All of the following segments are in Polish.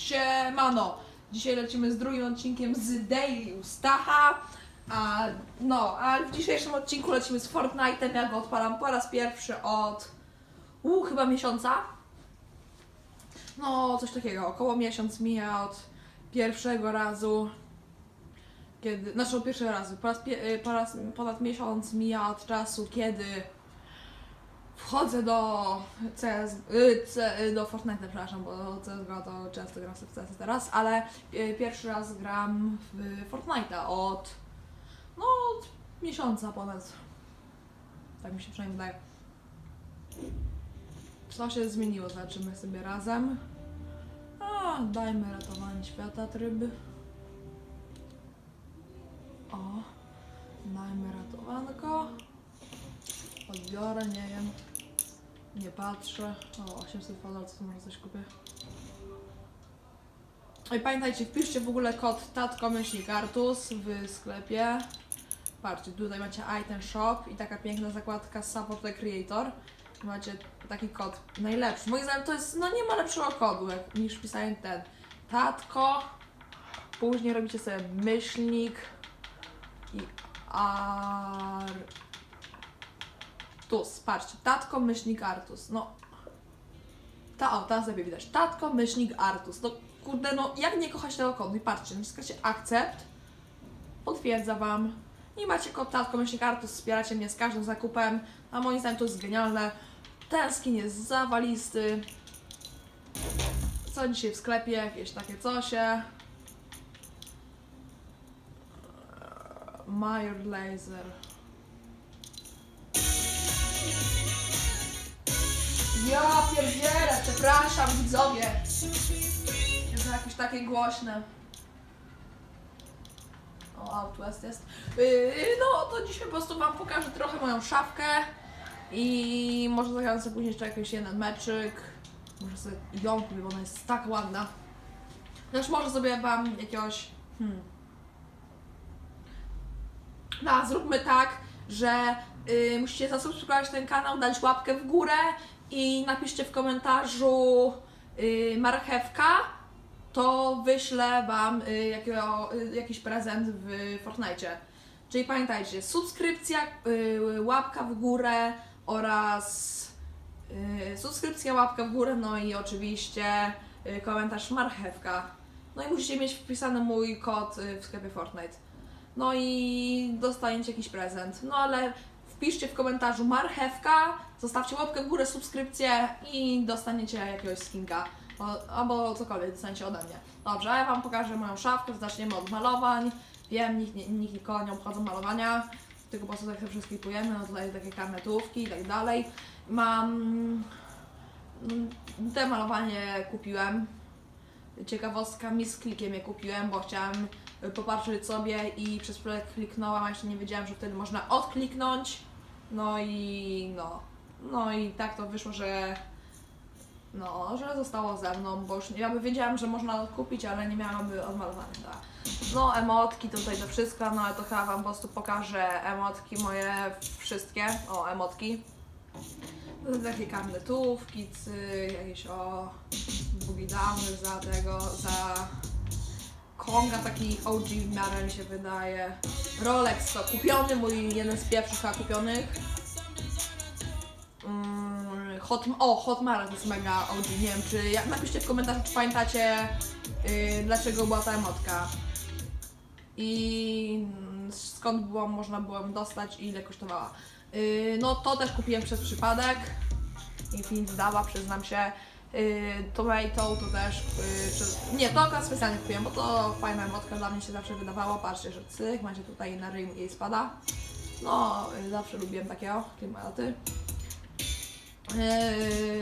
Siemano! Dzisiaj lecimy z drugim odcinkiem z Daily Stacha. A, no, a w dzisiejszym odcinku lecimy z Fortnite'em. Ja go odpalam po raz pierwszy od u, chyba miesiąca. No, coś takiego. Około miesiąc mija od pierwszego razu. Kiedy, znaczy od pierwszego razu. Po raz, y, po raz ponad miesiąc mija od czasu, kiedy wchodzę do CS, y, y, do Fortnite, przepraszam, bo CSGO to często gram w CS teraz, ale y, pierwszy raz gram w Fortnite'a od, no, od miesiąca ponad. Tak mi się przynajmniej wydaje. Co się zmieniło? Zobaczymy sobie razem. A, dajmy ratowanie świata tryb. O, dajmy ratowanko. Odbiorę, nie wiem. Nie patrzę. O, 800 dolarów, może coś kupię. I pamiętajcie, wpiszcie w ogóle kod tatko Artus w sklepie. Patrzcie, tutaj macie item shop i taka piękna zakładka support the creator. Macie taki kod najlepszy. Moim zdaniem to jest, no nie ma lepszego kodu jak, niż pisałem ten. Tatko. Później robicie sobie myślnik i ar... Tus, patrzcie, tatko, myślnik, Artus, no. Ta, o, teraz lepiej widać. Tatko, myślnik, Artus. No kurde, no jak nie kochać tego kodu? I patrzcie, naciskacie akcept, potwierdza Wam i macie kod tatko, myślnik, Artus, wspieracie mnie z każdym zakupem, a moim zdaniem to jest genialne. Ten skin jest zawalisty. Co dzisiaj w sklepie? Jakieś takie cosie. Major Laser. Ja pierdzielę, przepraszam widzowie. Jest jakieś takie głośne. O, Outwest jest. Yy, no to dzisiaj po prostu wam pokażę trochę moją szafkę i może zagram sobie później jeszcze jakiś jeden meczyk. Może sobie ją kupię, bo ona jest tak ładna. Też może sobie wam jakiegoś... Hmm. No, zróbmy tak, że y, musicie zasubskrybować ten kanał, dać łapkę w górę i napiszcie w komentarzu y, marchewka, to wyślę Wam y, jakiego, y, jakiś prezent w Fortnite. Czyli pamiętajcie, subskrypcja, łapka w górę oraz subskrypcja, łapka w górę, no i oczywiście komentarz marchewka. No i musicie mieć wpisany mój kod w sklepie Fortnite. No i dostaniecie jakiś prezent. No ale wpiszcie w komentarzu marchewka, zostawcie łapkę w górę, subskrypcję i dostaniecie jakiegoś skinka. O, albo cokolwiek dostaniecie ode mnie. Dobrze, ja Wam pokażę moją szafkę, zaczniemy od malowań. Wiem, nikt, nie- nikt nikogo nie obchodzą malowania, tylko po prostu tak sobie przeskipujemy, no tutaj takie karnetówki i tak dalej. Mam... mm, Te malowanie kupiłem. Ciekawostka, mi z klikiem je kupiłem, bo chciałam popatrzeć sobie i przez chwilę kliknąłam, a jeszcze nie wiedziałam, że wtedy można odkliknąć. No i no. No i tak to wyszło, że no, że zostało ze mną, bo już ja by wiedziałam, że można kupić, ale nie miałam by odmalowanych. Tak. No, emotki, tutaj to wszystko, no ale to chyba wam po prostu pokażę emotki moje wszystkie. O, emotki. To są takie karnetówki, cy, jakieś o bugidamy za tego, za Konga taki OG w miarę mi się wydaje. Rolex to kupiony, mój jeden z pierwszych chyba kupionych. Mm, Hot, o, Hot Mara to jest mega OG, nie wiem czy, jak napiszcie w komentarzu czy pamiętacie yy, dlaczego była ta emotka i skąd było, można było ją dostać i ile kosztowała. Yy, no to też kupiłem przez przypadek. Infinite dała, przyznam się. Yy, Tomato to też. Yy, przez... Nie, to akurat specjalnie kupiłem, bo to fajna emotka dla mnie się zawsze wydawało. Patrzcie, że cyk, macie tutaj na ryj jej spada. No, yy, zawsze lubiłem takiego klimaty. Yy,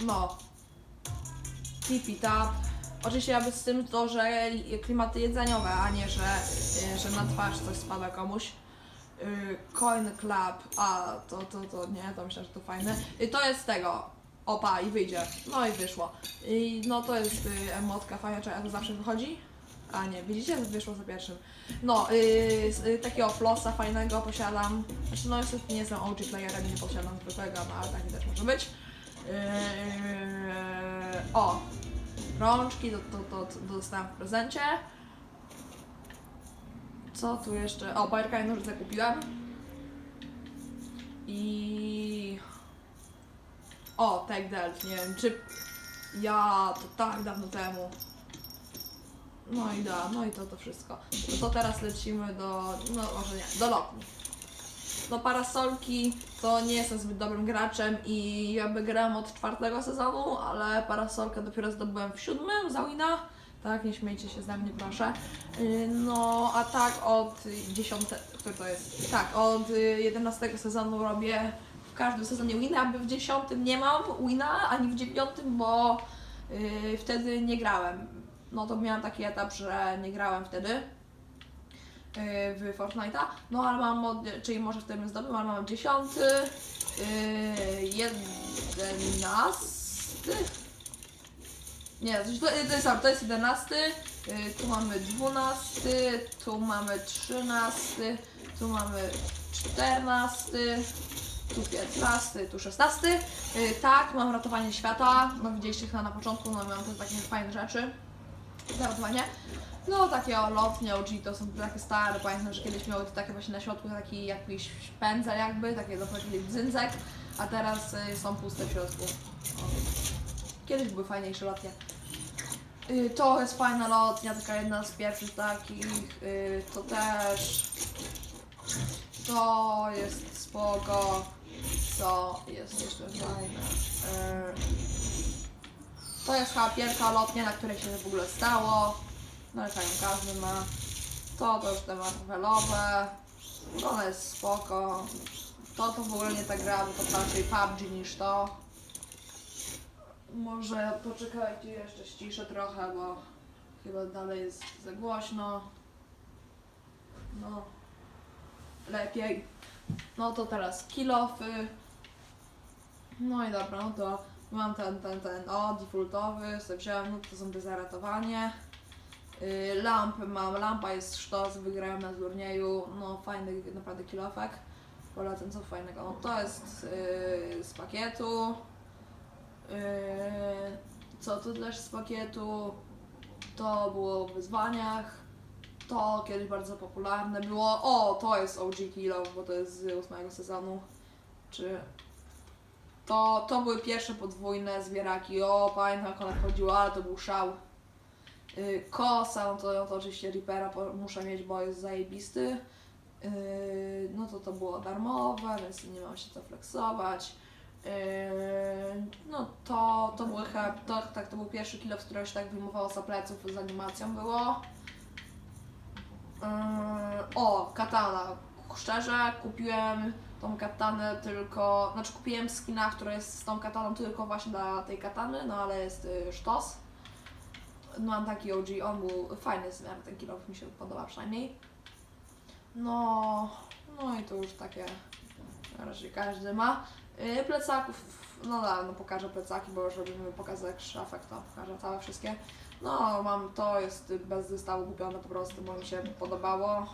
no. Tip it up. Oczywiście jakby z tym to, że klimaty jedzeniowe, a nie, że, że na twarz coś spada komuś. Coin Club, a to, to, to nie, to myślę, że to fajne. Yy, to jest tego. Opa, i wyjdzie. No i wyszło. I no to jest yy, emotka fajna, czy to zawsze wychodzi? A nie, widzicie, wyszło za pierwszym. No, yy, z- yy, takiego flossa fajnego posiadam. Znaczy, no niestety nie jestem OG playerem, nie posiadam zwykłego, no ale taki też może być. Yy, o, rączki, to, to, to, to dostałam w prezencie. Co tu jeszcze? O, bajerka i nożyce kupiłem. I... O, Tech Delft, nie wiem, czy... Ja, to tak dawno temu. No i da, no i to to wszystko. No to teraz lecimy do, no może nie, do lotni. Do parasolki to nie jestem zbyt dobrym graczem i jakby grałem od czwartego sezonu, ale parasolkę dopiero zdobyłem w siódmym za Wina. Tak, nie śmiejcie się ze mnie, proszę. Yy, No, a tak od dziesiątego, który to jest? Tak, od y, 11 sezonu robię każdym sezonie wina, aby w dziesiątym nie mam wina, ani w dziewiątym, bo yy, wtedy nie grałem. No to miałam taki etap, że nie grałem wtedy yy, w Fortnite'a. No ale mam, od, czyli może wtedy nie zdobyłem, ale mam dziesiąty, yy, jedenasty. Nie, to, to, jest, to jest jedenasty, yy, tu mamy dwunasty, tu mamy trzynasty, tu mamy czternasty, tu 15, tu 16. Yy, tak, mam ratowanie świata. No widzieliście chyba na początku, no mam te takie fajne rzeczy. Ratowanie. No takie o, lotnie OG to są takie stare, pamiętam, że kiedyś miały to takie właśnie na środku taki jakiś pędzel jakby, takie takich dzyndzek, a teraz y, są puste w środku. O. Kiedyś były fajniejsze lotnie. Y, to jest fajna lotnia, taka jedna z pierwszych takich, y, to też to jest spoko. Co jest jeszcze fajne? Yy, To jest chyba pierwsza lotnia, na której się w ogóle stało. No ale fajnie, każdy ma. To to już te marvelowe. To jest spoko. To to w ogóle nie ta gra, bo to raczej PUBG niż to. Może poczekajcie, jeszcze ściszę trochę, bo chyba dalej jest za głośno. No, lepiej. No to teraz kilofy. No i dobra, no to mam ten, ten, ten, o, defaultowy, sobie wziąłem, no to są te za ratowanie. Yy, lampy mam, lampa jest sztos, wygrałem na turnieju, no fajny naprawdę kilofek. Polecam co fajnego. No to jest yy, z pakietu. Yy, co tu też z pakietu? To było w wyzwaniach. To kiedyś bardzo popularne było. O, to jest OG Kilo, bo to jest z ósmego sezonu. Czy. To, to były pierwsze podwójne zbieraki. O, pamiętam jak one chodziły, ale to był szał. Yy, kosa, no to, no to oczywiście Reapera muszę mieć, bo jest zajebisty. Yy, no to to było darmowe, więc nie mam się co flexować. Yy, no to, to były chyba, to, tak, to był pierwszy kilo, z którego się tak wyjmowało za pleców z animacją było. O, katana. Szczerze, kupiłem tą katanę tylko, znaczy kupiłem skina, który jest z tą kataną tylko właśnie dla tej katany, no ale jest y, sztos. No mam taki OG, on był fajny z miarę, ten kilo mi się podoba przynajmniej. No, no i to już takie, razie każdy ma. Yy, plecaków, no da, no pokażę plecaki, bo już robimy pokaz jak szafek, to pokażę całe wszystkie. No, mam to, jest bez zestawu kupione po prostu, bo mi się podobało.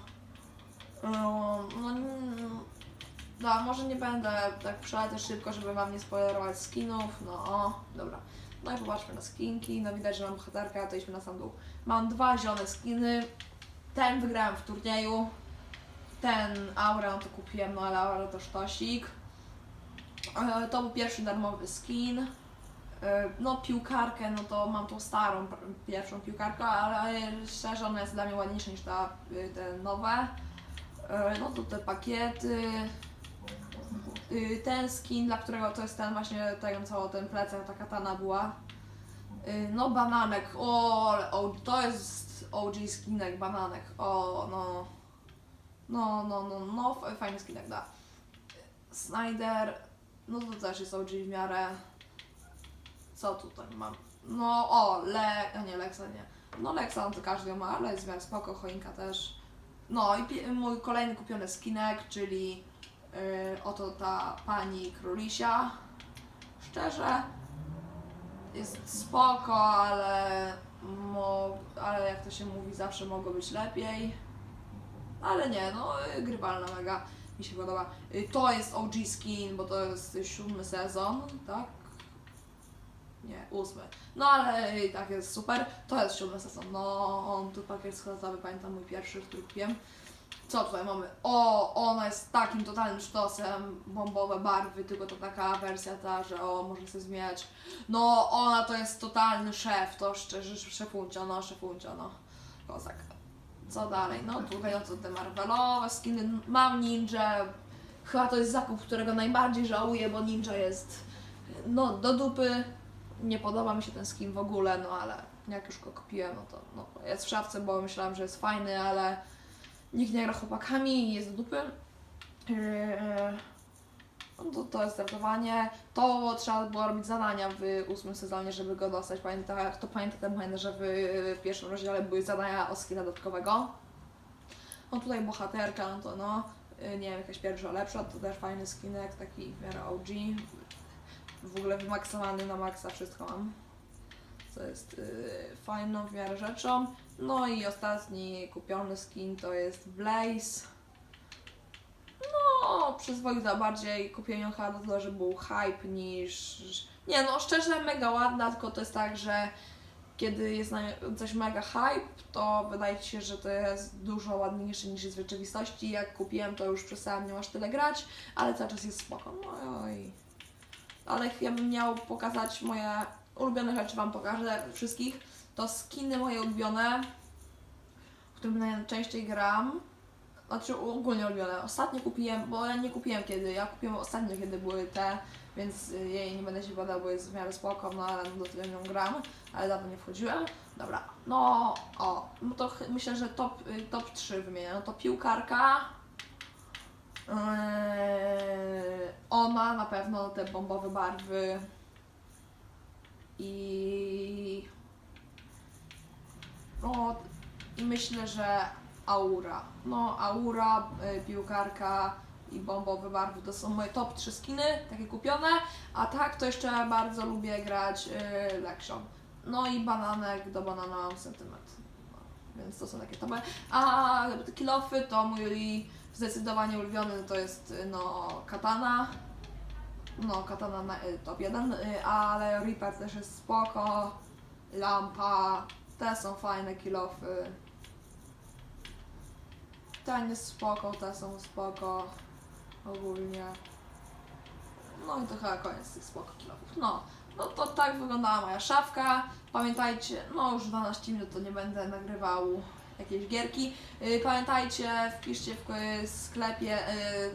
No, mm, no, może nie będę tak przelecieć szybko, żeby wam nie spoilerować skinów. No, o, dobra. No i popatrzmy na skinki. No widać, że mam bohaterkę, to idźmy na sam dół. Mam dwa zielone skiny. Ten wygrałem w turnieju. Ten aurę to kupiłem, no ale aura to sztosik. E, To był pierwszy darmowy skin. E, No piłkarkę, no to mam tą starą, pierwszą piłkarkę, ale szczerze ona jest dla mnie ładniejsza niż ta, y, te nowe. E, No to te pakiety. Y, Ten skin, dla którego to jest ten właśnie, ten cały ten plecak, ta katana była. Y, No bananek, o, o, to jest OG skinek, bananek, o no. No, no, no, no, fajny skinek, da. Snyder, no to też jest OG w miarę. Co tutaj mam? No, o, Le... a nie, Lexa nie. No Lexa, no to każdy ma, ale jest w miarę spoko, choinka też. No i mój kolejny kupiony skinek, czyli yy, oto ta pani królisia. Szczerze, jest spoko, ale, mo, ale jak to się mówi, zawsze mogło być lepiej. Ale nie, no yy, grywalna mega, mi się podoba. Yy, to jest OG skin, bo to jest siódmy sezon, tak? nie, ósmy. No ale i tak jest super. To jest siódmy sezon. No, on tu pakiet składowy, pamiętam mój pierwszy, który kupiłem. Co tutaj mamy? O, ona jest takim totalnym sztosem, bombowe barwy, tylko to taka wersja ta, że o, można sobie zmieniać. No, ona to jest totalny szef, to szczerze, szefuncia, no, szefuncia, no. Kozak. Co dalej? No tutaj, no to te Marvelowe skiny, mam Ninja, chyba to jest zakup, którego najbardziej żałuję, bo Ninja jest, no, do dupy. Nie podoba mi się ten skin w ogóle, no ale jak już go kupiłem, no to no, jest w szafce, bo myślałam, że jest fajny, ale nikt nie gra chłopakami jest do dupy. Yy, No to, to jest startowanie. To trzeba było robić zadania w ósmym sezonie, żeby go dostać. Pamięta, kto pamięta, ten pamięta, że w pierwszym rozdziale były zadania o skina dodatkowego. No tutaj bohaterka, no to no, yy, nie wiem, jakaś pierwsza lepsza, to też fajny skinek, taki w miarę OG. W ogóle wymaksowany na maksa wszystko mam. Co jest yy, fajną w miarę rzeczą. No i ostatni kupiony skin to jest Blaze. No, przyzwoita bardziej kupiłem ją chyba dlatego, że był hype niż... Nie no, szczerze mega ładna, tylko to jest tak, że kiedy jest coś mega hype, to wydaje się, że to jest dużo ładniejsze niż jest w rzeczywistości. Jak kupiłem, to już przestałam nią aż tyle grać, ale cały czas jest spoko. No i... Ale ja bym miał pokazać moje ulubione rzeczy, Wam pokażę wszystkich. To skiny moje ulubione, w którym najczęściej gram. Znaczy ogólnie ulubione. Ostatnio kupiłem, bo ja nie kupiłem kiedy, ja kupiłem ostatnio kiedy były te, więc jej nie będę się badał, bo jest w miarę spoko, no ale do tyle nią gram, ale dawno nie wchodziłem. Dobra, no o, no to myślę, że top, y, top 3 wymienię. No to piłkarka. Yy, ona na pewno te bombowe barwy i no i myślę, że aura. No aura, y, piłkarka i bombowe barwy to są moje top 3 skiny, takie kupione, a tak to jeszcze bardzo lubię grać y. No i bananek do banana mam sentyment. No, więc to są takie topy. A te kilofy to mój zdecydowanie ulubiony to jest y, no katana. No, katana na y, top 1, y, ale Reaper też jest spoko. Lampa, te są fajne kilofy. Ten jest spoko, te są spoko. Ogólnie. No i to chyba koniec tych spoko kilofów. No, no to tak wyglądała moja szafka. Pamiętajcie, no już 12 minut to nie będę nagrywał jakiejś gierki. Yy, Pamiętajcie, wpiszcie w y, sklepie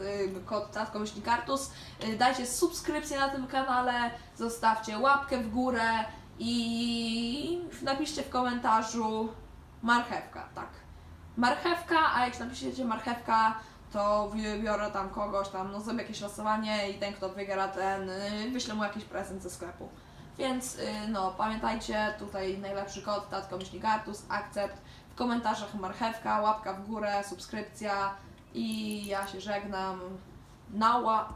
yy, yy, kod Tatko Kartus. Dajcie subskrypcję na tym kanale, zostawcie łapkę w górę i napiszcie w komentarzu marchewka, tak. Marchewka, a jak napiszecie marchewka, to wybiorę tam kogoś tam, no zrobię jakieś losowanie i ten kto wygra ten, yy, wyślę mu jakiś prezent ze sklepu. Więc yy, no, pamiętajcie, tutaj najlepszy kod, tatko myśli Gartus, akcept, w komentarzach marchewka, łapka w górę, subskrypcja i ja się żegnam. Nała,